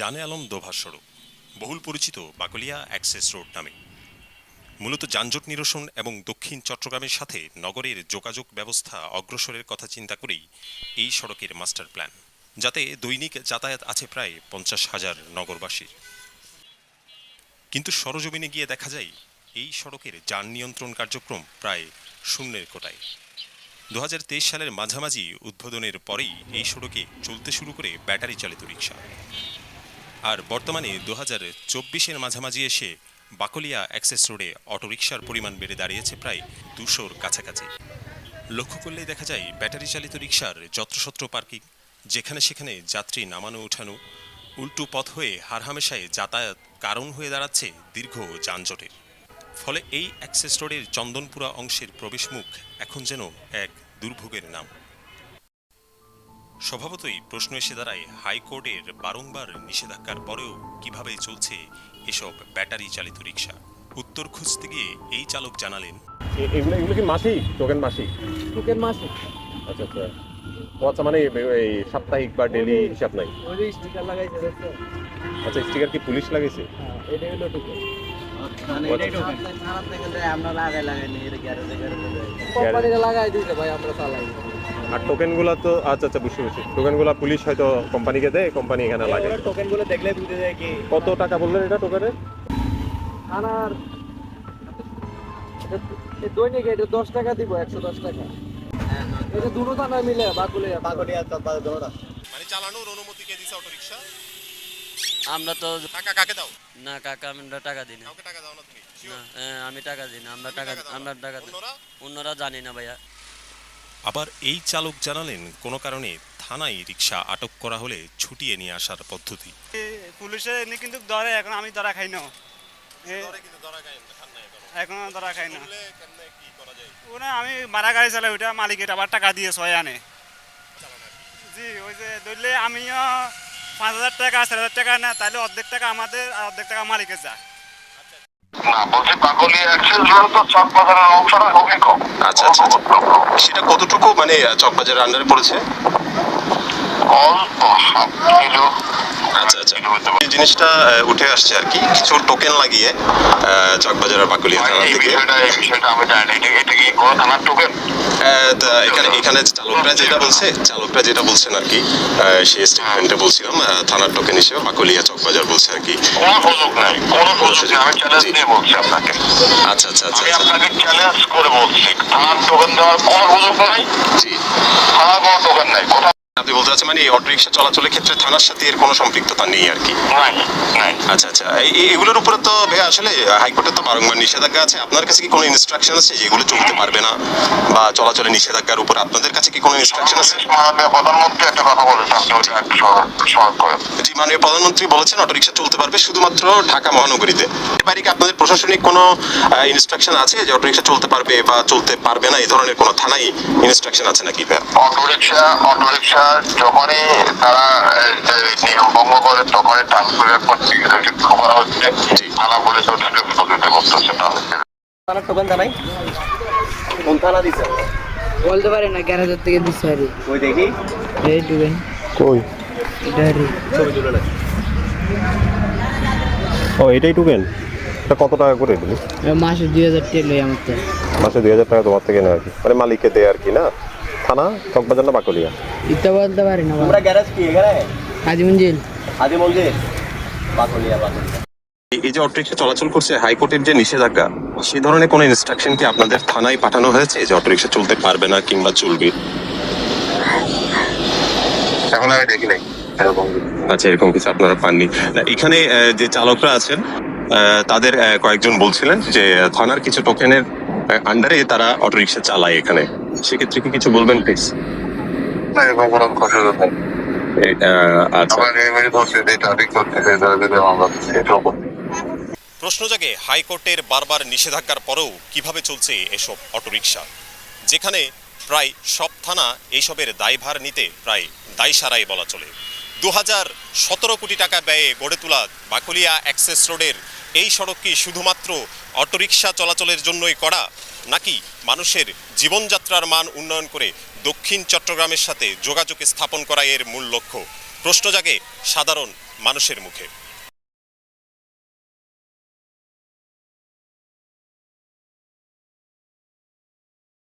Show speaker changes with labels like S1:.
S1: জানে আলম দোভা সড়ক বহুল পরিচিত বাকলিয়া অ্যাক্সেস রোড নামে। মূলত যানজট নিরসন এবং দক্ষিণ চট্টগ্রামের সাথে নগরের যোগাযোগ ব্যবস্থা অগ্রসরের কথা চিন্তা করেই এই সড়কের মাস্টার প্ল্যান, যাতে দৈনিক যাতায়াত আছে প্রায় পঞ্চাশ হাজার নগরবাসীর। কিন্তু সরজমিনে গিয়ে দেখা যায়, এই সড়কের যান নিয়ন্ত্রণ কার্যক্রম প্রায় শূন্যের কোটায়। দু হাজার তেইশ সালের মাঝামাঝি উদ্বোধনের পরেই এই সড়কে চলতে শুরু করে ব্যাটারি চালিত রিক্সা আর বর্তমানে দু হাজার চব্বিশের মাঝামাঝি এসে বাকলিয়া অ্যাক্সেস রোডে অটোরিকশার পরিমাণ বেড়ে দাঁড়িয়েছে প্রায় দুশোর কাছাকাছি। লক্ষ্য করলেই দেখা যায় ব্যাটারি চালিত রিক্সার যত্রসত্র পার্কিং, যেখানে সেখানে যাত্রী নামানো ওঠানো উল্টো পথ হয়ে হারহামেশায় যাতায়াত কারণ হয়ে দাঁড়াচ্ছে দীর্ঘ যানজটের। ফলে এই অ্যাক্সেস রোডের চন্দনপুরা অংশের প্রবেশমুখ এখন যেন এক দুর্ভোগের নাম। স্বভাবতই প্রশ্ন এসে দাঁড়ায় হাইকোর্টের বারংবার নিষেধাজ্ঞার পরেও কীভাবে চলছে এসব ব্যাটারি চালিত রিক্সা উত্তর খুঁজতে গিয়ে এই চালক জানালেন
S2: এগুলো এগুলো কি মাসিক টোকেন মাসিক
S3: টোকেন
S2: আচ্ছা আচ্ছা। আচ্ছা মানে এই- সাপ্তাহিক বা ডেলি হিসাব নাই?
S3: স্টিকার লাগাইছে
S2: আচ্ছা স্টিকার কি পুলিশ লাগাইছে?
S3: হ্যাঁ এটা হলো টোকেন।
S4: মানে
S2: ও
S4: এটাই
S2: আচ্ছা।
S4: টোকেন। খারাপ থেকে যায় আমরা লাগাই লাগাই নিয়ে গ্যারেজে গ্যারেজে যাই
S3: লাগাই দিয়েছে ভাই আমরা চালাই।
S2: আর টোকেনগুলো তো আচ্ছা আচ্ছা বুঝতে বুঝছি টোকেনগুলো পুলিশ হয়তো কোম্পানিকে দেয় কোম্পানি এখানে লাগে।
S4: টোকেনগুলো দেখলে বুঝে যায় কি
S2: কত টাকা বললেন এটা টোকেনের
S3: আনার দৈনিক এটা দশ টাকা দিব একশো দশ টাকা। এটা দুটো মিলে
S1: মানে চালানোর অনুমতি কে দিছে অটোরিকশা?
S5: আমরা তো
S1: টাকা কাকে দাও?
S5: না কাকা আমরা টাকা দিই না।
S1: কাউকে টাকা দাও না তুমি?
S5: হ্যাঁ, আমি টাকা দিই না আমরা টাকা? আমরা দিই?
S1: অন্যরা
S5: জানি না ভাইয়া।
S1: আবার এই চালক জানালেন কোনো কারণে থানায় রিক্সা আটক করা হলে ছুটিয়ে নিয়ে আসার পদ্ধতি।
S6: পুলিশে এমনি কিন্তু ধরে এখন আমি ধরা খাই না। এখন। ধরা খাই না। ওরা আমি মারা গাড়ি চালাই ওইটা মালিকের আবার টাকা দিয়ে ছয় আনে। জি ওই যে ধরলে আমিও পাঁচ হাজার টাকা চার হাজার টাকা না তাহলে অর্ধেক টাকা আমাদের আর অর্ধেক টাকা মালিকের যায়
S7: না বলছি বাকলি অ্যাক্সেস তো চক বাজারের অংশটা খুবই কম
S1: আচ্ছা, আচ্ছা, সেটা কতটুকু মানে চকবাজারের আন্ডারে পড়েছে?
S7: অল্প সাত কিলো।
S1: আচ্ছা আচ্ছা। এই জিনিসটা উঠে আসছে আর কি। কিছু টোকেন লাগিয়ে চকবাজার আর থানা থেকে
S7: বিষয়টা এই বিষয়টা আমি জানি এটা এটা কি কোনো থানার টোকেন
S1: এখানে এখানে চালকরা যেটা বলছে চালকরা যেটা বলছেন আর কি সেই স্টেটমেন্টে বলছিলাম থানার টোকেন হিসেবে বাকুলিয়া চকবাজার বলছে আর কি।
S7: কোনো সুযোগ নাই কোনো সুযোগ নেই। আমি চ্যালেঞ্জ দিয়ে বলছি আপনাকে।
S1: আচ্ছা আচ্ছা আচ্ছা
S7: আমি আপনাকে চ্যালেঞ্জ করে বলছি থানার টোকেন দেওয়ার কোনো ไห
S1: มจริ মানে এই অটোরিকশা চলাচলের ক্ষেত্রে থানার সাথে এর কোনো সম্পৃক্ততা নেই আর কি? আচ্ছা আচ্ছা। এগুলোর উপরে তো ভাইয়া আসলে হাইকোর্টে তো বারংবার নিষেধাজ্ঞা আছে। আপনার কাছে কি কোনো ইনস্ট্রাকশন আছে যে এগুলো চলতে পারবে না? বা চলাচলের নিষেধাজ্ঞার উপর আপনাদের কাছে কি কোনো ইনস্ট্রাকশন আছে?
S7: প্রধানমন্ত্রী একটা কথা বলেছে আপনি ওটা একটু স্মরণ স্মরণ করেন।
S1: জি মাননীয় প্রধানমন্ত্রী বলেছেন অটোরিকশা চলতে পারবে শুধুমাত্র ঢাকা মহানগরীতে। এর বাইরে কি আপনাদের প্রশাসনিক কোনো ইনস্ট্রাকশন আছে যে অটোরিকশা চলতে পারবে বা চলতে পারবে না? এই ধরনের কোনো থানায় ইনস্ট্রাকশন আছে নাকি ভাইয়া?
S7: অটোরিকশা অটোরিকশা যখনই তারা নিয়ম ভঙ্গ করে তখনই ট্রান্সফারের পর টিকিট করা হচ্ছে। থানা পুলিশ ওটাকে স্থগিত করতেছে তাদেরকে
S4: থানার টোকেন জানাই? কোন থানা দিছে?
S3: বলতে পারি না গ্যারেজের থেকে দিচ্ছে আরে
S4: ওই দেখি?
S3: এই টোকেন।
S2: কই?
S3: এটা আরে
S4: ছবি তুলে না
S2: ও এটাই টোকেন? এটা কত টাকা করে দিলি
S3: মাসে দুই হাজার টাকা লই আমার তো
S2: মাসে দুই হাজার টাকা তোমার থেকে নেয় আর কি। মানে মালিককে দেয় আর কি না? থানা চকবাজার না বাকলিয়া?
S3: এটা বলতে পারি না
S4: তোমরা গ্যারেজ কি এখানে
S3: কাজী মঞ্জিল
S4: বাকলিয়া বাকলিয়া
S1: এই- যে অটোরিকশা চলাচল করছে হাইকোর্টের যে নিষেধাজ্ঞা সেই ধরনের কোনো ইনস্ট্রাকশন কি আপনাদের থানায় পাঠানো হয়েছে যে অটোরিকশা চলতে পারবে না কিংবা চলবে?
S7: এখন আমি দেখি নাই
S1: আচ্ছা এরকম কিছু আপনারা পাননি। না, এখানে আহ, যে চালকরা আছেন আহ, তাদের কয়েকজন বলছিলেন যে থানার কিছু টোকেনের আন্ডারে তারা অটোরিকশা চালায় এখানে। সেক্ষেত্রে কি কিছু বলবেন প্লিজ
S7: নেই
S1: আচ্ছা। প্রশ্ন জাগে হাইকোর্টের বারবার নিষেধাজ্ঞার পরেও কীভাবে চলছে এসব অটোরিকশা? যেখানে প্রায় সব থানা এইসবের দায়ভার নিতে প্রায় দায় সারাই বলা চলে। দু সতেরো কোটি টাকা ব্যয়ে গড়ে তোলা বাকুলিয়া অ্যাক্সেস রোডের এই সড়ক কি শুধুমাত্র অটোরিকশা চলাচলের জন্যই করা, নাকি মানুষের জীবনযাত্রার মান উন্নয়ন করে দক্ষিণ চট্টগ্রামের সাথে যোগাযোগ স্থাপন করা এর মূল লক্ষ্য? প্রশ্ন জাগে সাধারণ মানুষের মুখে।